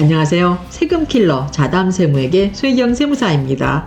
안녕하세요. 세금킬러 자담세무에게 수혜경 세무사입니다.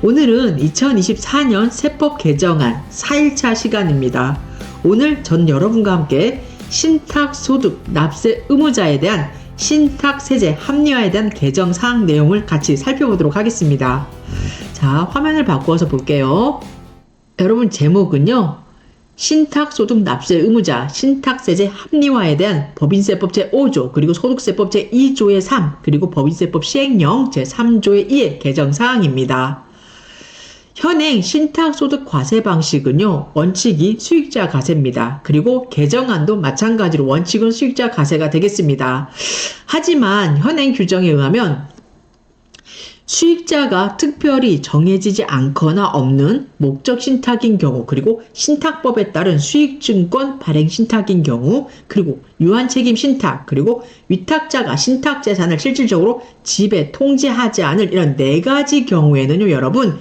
오늘은 2024년 세법 개정안 4일차 시간입니다. 오늘 전 여러분과 함께 신탁소득 납세 의무자에 대한 신탁세제 합리화에 대한 개정 사항 내용을 같이 살펴보도록 하겠습니다. 자, 화면을 바꾸어서 볼게요. 여러분 제목은요. 신탁소득 납세 의무자 신탁세제 합리화에 대한 법인세법 제5조 그리고 소득세법 제2조의 3 그리고 법인세법 시행령 제3조의 2의 개정 사항입니다. 현행 신탁소득 과세 방식은요, 원칙이 수익자 과세입니다. 그리고 개정안도 마찬가지로 원칙은 수익자 과세가 되겠습니다. 하지만 현행 규정에 의하면 수익자가 특별히 정해지지 않거나 없는 목적 신탁인 경우, 그리고 신탁법에 따른 수익증권 발행 신탁인 경우, 그리고 유한 책임 신탁, 그리고 위탁자가 신탁 재산을 실질적으로 지배, 통제하지 않을 이런 네 가지 경우에는요, 여러분,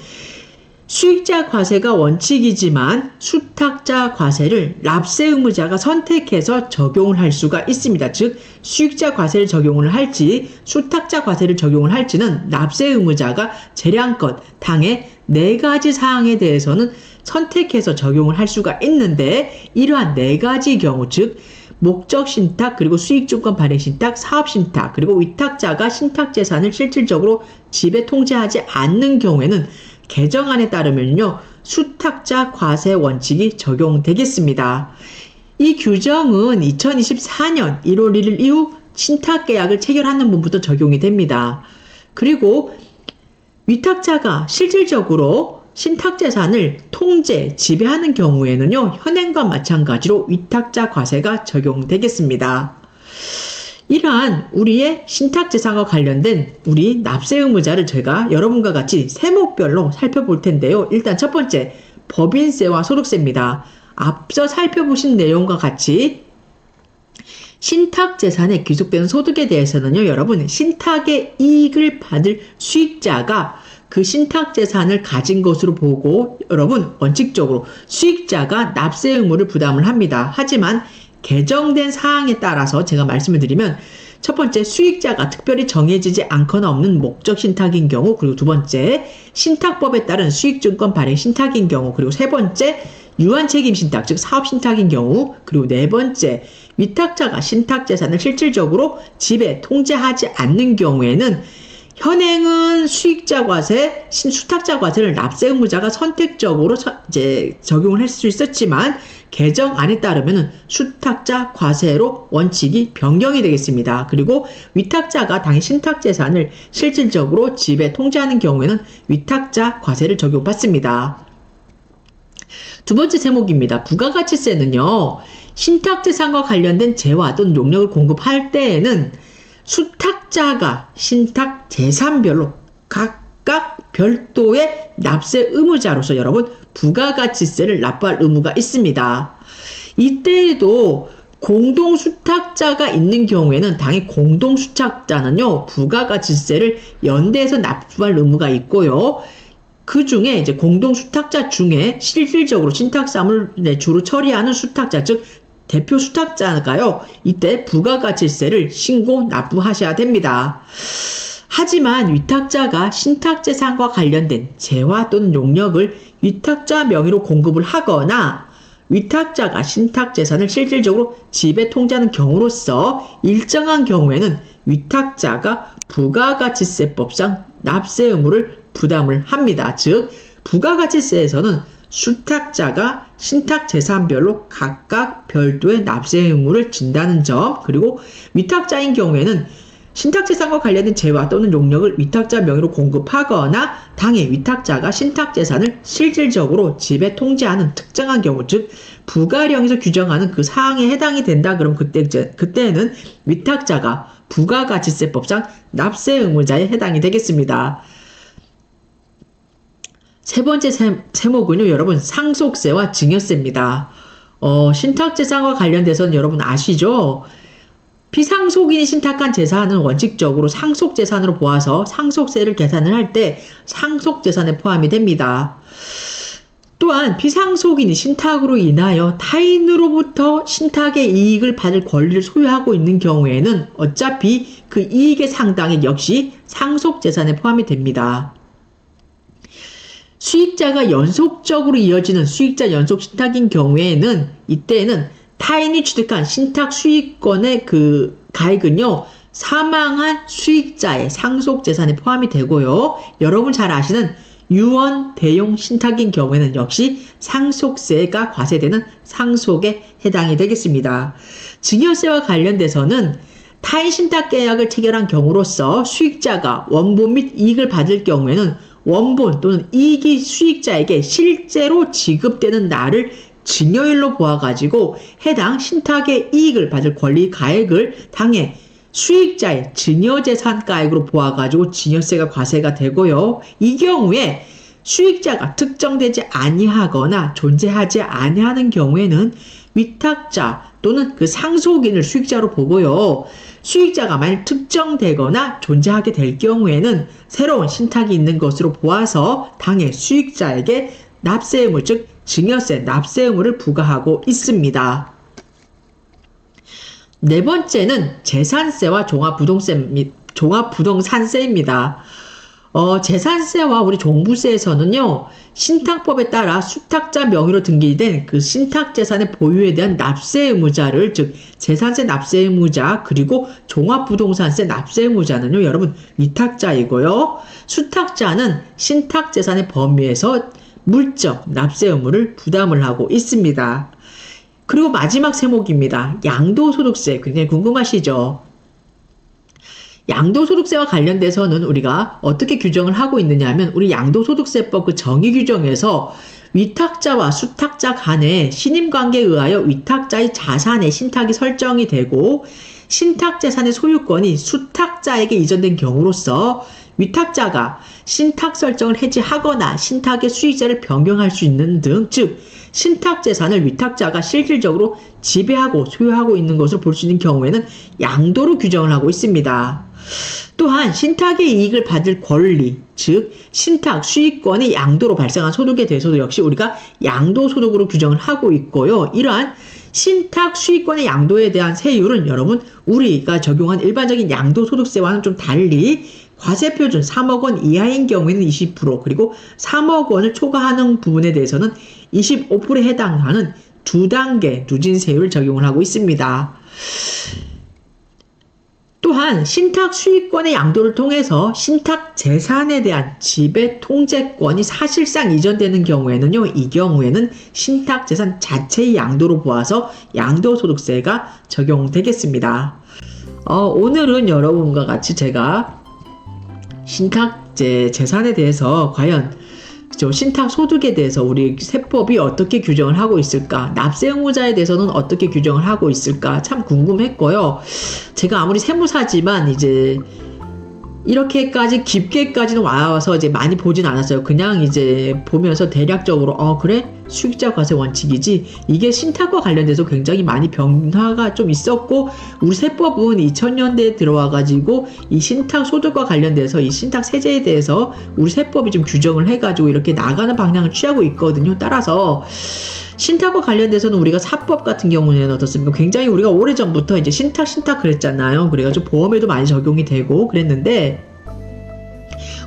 수익자 과세가 원칙이지만 수탁자 과세를 납세 의무자가 선택해서 적용을 할 수가 있습니다. 즉 수익자 과세를 적용을 할지 수탁자 과세를 적용을 할지는 납세 의무자가 재량권 당의 네 가지 사항에 대해서는 선택해서 적용을 할 수가 있는데 이러한 네 가지 경우 즉 목적 신탁 그리고 수익증권 발행 신탁, 사업 신탁 그리고 위탁자가 신탁 재산을 실질적으로 지배 통제하지 않는 경우에는 개정안에 따르면요, 수탁자 과세 원칙이 적용되겠습니다. 이 규정은 2024년 1월 1일 이후 신탁 계약을 체결하는 분부터 적용이 됩니다. 그리고 위탁자가 실질적으로 신탁 재산을 통제, 지배하는 경우에는요, 현행과 마찬가지로 위탁자 과세가 적용되겠습니다. 이러한 우리의 신탁재산과 관련된 우리 납세 의무자를 제가 여러분과 같이 세목별로 살펴볼 텐데요. 일단 첫 번째, 법인세와 소득세입니다. 앞서 살펴보신 내용과 같이 신탁재산에 귀속되는 소득에 대해서는요, 여러분, 신탁의 이익을 받을 수익자가 그 신탁재산을 가진 것으로 보고, 여러분, 원칙적으로 수익자가 납세 의무를 부담을 합니다. 하지만 개정된 사항에 따라서 제가 말씀을 드리면 첫 번째 수익자가 특별히 정해지지 않거나 없는 목적 신탁인 경우 그리고 두 번째 신탁법에 따른 수익증권 발행 신탁인 경우 그리고 세 번째 유한 책임 신탁 즉 사업 신탁인 경우 그리고 네 번째 위탁자가 신탁 재산을 실질적으로 지배 통제하지 않는 경우에는 현행은 수익자 과세, 신수탁자 과세를 납세 의무자가 선택적으로 이제 적용을 할 수 있었지만 개정안에 따르면 수탁자 과세로 원칙이 변경이 되겠습니다. 그리고 위탁자가 당해 신탁 재산을 실질적으로 지배 통제하는 경우에는 위탁자 과세를 적용받습니다. 두 번째 제목입니다. 부가가치세는요. 신탁 재산과 관련된 재화 또는 용역을 공급할 때에는 수탁자가 신탁 재산별로 각각 별도의 납세 의무자로서 여러분 부가가치세를 납부할 의무가 있습니다. 이때에도 공동 수탁자가 있는 경우에는 당연히 공동 수탁자는요 부가가치세를 연대해서 납부할 의무가 있고요. 그 중에 이제 공동 수탁자 중에 실질적으로 신탁사물을 주로 처리하는 수탁자 즉 대표 수탁자가요, 이때 부가가치세를 신고 납부하셔야 됩니다. 하지만 위탁자가 신탁재산과 관련된 재화 또는 용역을 위탁자 명의로 공급을 하거나 위탁자가 신탁재산을 실질적으로 지배 통제하는 경우로서 일정한 경우에는 위탁자가 부가가치세법상 납세 의무를 부담을 합니다. 즉, 부가가치세에서는 수탁자가 신탁 재산별로 각각 별도의 납세 의무를 진다는 점, 그리고 위탁자인 경우에는 신탁 재산과 관련된 재화 또는 용역을 위탁자 명의로 공급하거나 당해 위탁자가 신탁 재산을 실질적으로 지배 통제하는 특정한 경우, 즉 부가령에서 규정하는 그 사항에 해당이 된다. 그럼 그때 그때는 위탁자가 부가가치세법상 납세 의무자에 해당이 되겠습니다. 세 번째 세, 세목은요, 여러분, 상속세와 증여세입니다. 어, 신탁재산과 관련돼서는 여러분 아시죠? 비상속인이 신탁한 재산은 원칙적으로 상속재산으로 보아서 상속세를 계산을 할 때 상속재산에 포함이 됩니다. 또한 비상속인이 신탁으로 인하여 타인으로부터 신탁의 이익을 받을 권리를 소유하고 있는 경우에는 어차피 그 이익의 상당액 역시 상속재산에 포함이 됩니다. 수익자가 연속적으로 이어지는 수익자 연속 신탁인 경우에는 이때는 타인이 취득한 신탁 수익권의 그 가액은요 사망한 수익자의 상속 재산에 포함이 되고요. 여러분 잘 아시는 유언 대용 신탁인 경우에는 역시 상속세가 과세되는 상속에 해당이 되겠습니다. 증여세와 관련돼서는 타인 신탁 계약을 체결한 경우로서 수익자가 원본 및 이익을 받을 경우에는 원본 또는 이익이 수익자에게 실제로 지급되는 날을 증여일로 보아가지고 해당 신탁의 이익을 받을 권리 가액을 당해 수익자의 증여재산가액으로 보아가지고 증여세가 과세가 되고요. 이 경우에 수익자가 특정되지 아니하거나 존재하지 아니하는 경우에는 위탁자 또는 그 상속인을 수익자로 보고요. 수익자가 만약 특정되거나 존재하게 될 경우에는 새로운 신탁이 있는 것으로 보아서 당해 수익자에게 납세 의무 즉 증여세 납세 의무를 부과하고 있습니다. 네 번째는 재산세와 종합부동세, 종합부동산세입니다. 어, 재산세와 우리 종부세에서는요, 신탁법에 따라 수탁자 명의로 등기된 그 신탁재산의 보유에 대한 납세 의무자를, 즉, 재산세 납세 의무자, 그리고 종합부동산세 납세 의무자는요, 여러분, 위탁자이고요. 수탁자는 신탁재산의 범위에서 물적 납세 의무를 부담을 하고 있습니다. 그리고 마지막 세목입니다. 양도소득세. 굉장히 궁금하시죠? 양도소득세와 관련돼서는 우리가 어떻게 규정을 하고 있느냐 하면 우리 양도소득세법 그 정의 규정에서 위탁자와 수탁자 간의 신임관계에 의하여 위탁자의 자산의 신탁이 설정이 되고 신탁재산의 소유권이 수탁자에게 이전된 경우로서 위탁자가 신탁 설정을 해지하거나 신탁의 수익자를 변경할 수 있는 등, 즉, 신탁 재산을 위탁자가 실질적으로 지배하고 소유하고 있는 것을 볼 수 있는 경우에는 양도로 규정을 하고 있습니다. 또한 신탁의 이익을 받을 권리, 즉 신탁 수익권이 양도로 발생한 소득에 대해서도 역시 우리가 양도 소득으로 규정을 하고 있고요. 이러한 신탁 수익권의 양도에 대한 세율은 여러분 우리가 적용한 일반적인 양도소득세와는 좀 달리 과세 표준 3억 원 이하인 경우에는 20% 그리고 3억 원을 초과하는 부분에 대해서는 25%에 해당하는 두 단계 누진세율을 적용을 하고 있습니다. 또한 신탁 수익권의 양도를 통해서 신탁 재산에 대한 지배 통제권이 사실상 이전되는 경우에는요, 이 경우에는 신탁 재산 자체의 양도로 보아서 양도소득세가 적용되겠습니다. 어, 오늘은 여러분과 같이 제가 신탁제 재산에 대해서 과연 저 신탁 소득에 대해서 우리 세법이 어떻게 규정을 하고 있을까? 납세 의무자에 대해서는 어떻게 규정을 하고 있을까? 참 궁금했고요. 제가 아무리 세무사지만 이제 이렇게까지 깊게까지는 와서 이제 많이 보진 않았어요. 그냥 이제 보면서 대략적으로 어 그래 수익자 과세 원칙이지 이게 신탁과 관련돼서 굉장히 많이 변화가 좀 있었고 우리 세법은 2000년대에 들어와 가지고 이 신탁 소득과 관련돼서 이 신탁 세제에 대해서 우리 세법이 좀 규정을 해 가지고 이렇게 나가는 방향을 취하고 있거든요. 따라서 신탁과 관련돼서는 우리가 사법 같은 경우에는 어떻습니까? 굉장히 우리가 오래전부터 이제 신탁 신탁 그랬잖아요. 그래가지고 보험에도 많이 적용이 되고 그랬는데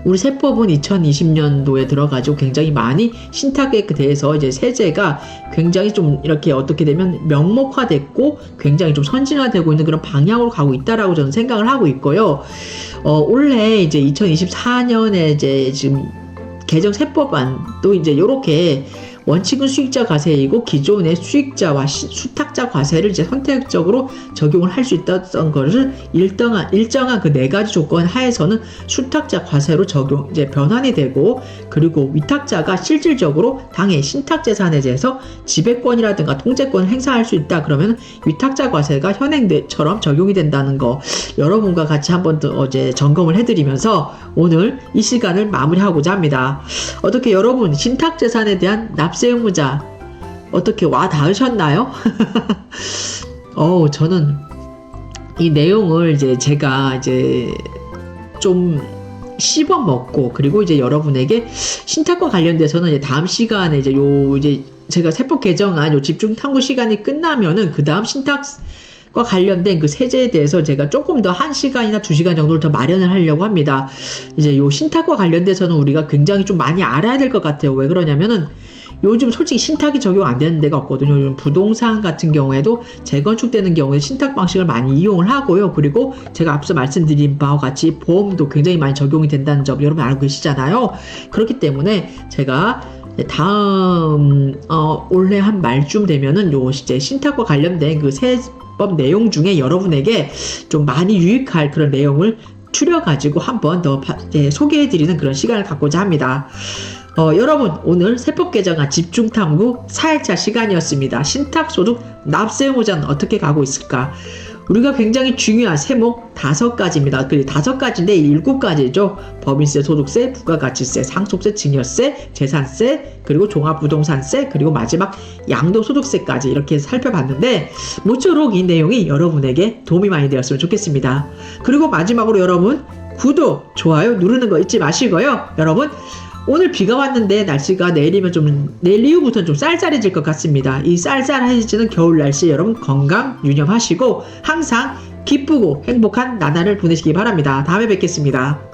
우리 세법은 2020년도에 들어가지고 굉장히 많이 신탁에 대해서 이제 세제가 굉장히 좀 이렇게 어떻게 되면 명목화됐고 굉장히 좀 선진화되고 있는 그런 방향으로 가고 있다라고 저는 생각을 하고 있고요. 어, 올해 이제 2024년에 이제 지금 개정 세법안도 이제 이렇게 원칙은 수익자 과세이고 기존의 수익자와 시, 수탁자 과세를 이제 선택적으로 적용을 할 수 있었던 것을 일정한 일정한 그 네 가지 조건 하에서는 수탁자 과세로 적용 이제 변환이 되고 그리고 위탁자가 실질적으로 당의 신탁 재산에 대해서 지배권이라든가 통제권을 행사할 수 있다 그러면 위탁자 과세가 현행처럼 적용이 된다는 거 여러분과 같이 한번 더 어제 점검을 해드리면서 오늘 이 시간을 마무리하고자 합니다. 어떻게 여러분 신탁 재산에 대한 납세 의무자 어떻게 와 닿으셨나요? 어, 저는 이 내용을 이제 제가 이제 좀 씹어 먹고 그리고 이제 여러분에게 신탁과 관련돼서는 이제 다음 시간에 이제 요 이제 제가 세법 개정안 요 집중 탐구 시간이 끝나면은 그 다음 신탁 과 관련된 그 세제에 대해서 제가 조금 더 한 시간이나 두 시간 정도를 더 마련을 하려고 합니다. 이제 요 신탁과 관련돼서는 우리가 굉장히 좀 많이 알아야 될 것 같아요. 왜 그러냐면은 요즘 솔직히 신탁이 적용 안 되는 데가 없거든요. 요즘 부동산 같은 경우에도 재건축되는 경우에 신탁 방식을 많이 이용을 하고요. 그리고 제가 앞서 말씀드린 바와 같이 보험도 굉장히 많이 적용이 된다는 점 여러분 알고 계시잖아요. 그렇기 때문에 제가 다음 어, 올해 한 말쯤 되면은 요 이제 신탁과 관련된 그 세법 내용 중에 여러분에게 좀 많이 유익할 그런 내용을 추려 가지고 한번 더 바- 예, 소개해 드리는 그런 시간을 갖고자 합니다. 어, 여러분 오늘 세법 개정안 집중 탐구 4일차 시간이었습니다. 신탁 소득 납세 의무자는 어떻게 가고 있을까? 우리가 굉장히 중요한 세목 다섯 가지입니다. 그 다섯 가지인데 일곱 가지죠. 법인세, 소득세, 부가가치세, 상속세, 증여세, 재산세, 그리고 종합부동산세, 그리고 마지막 양도소득세까지 이렇게 살펴봤는데 모쪼록 이 내용이 여러분에게 도움이 많이 되었으면 좋겠습니다. 그리고 마지막으로 여러분 구독, 좋아요 누르는 거 잊지 마시고요. 여러분 오늘 비가 왔는데 날씨가 내일이면 좀 내일 이후부터는 좀 쌀쌀해질 것 같습니다. 이 쌀쌀해지는 겨울 날씨 여러분 건강 유념하시고 항상 기쁘고 행복한 나날을 보내시기 바랍니다. 다음에 뵙겠습니다.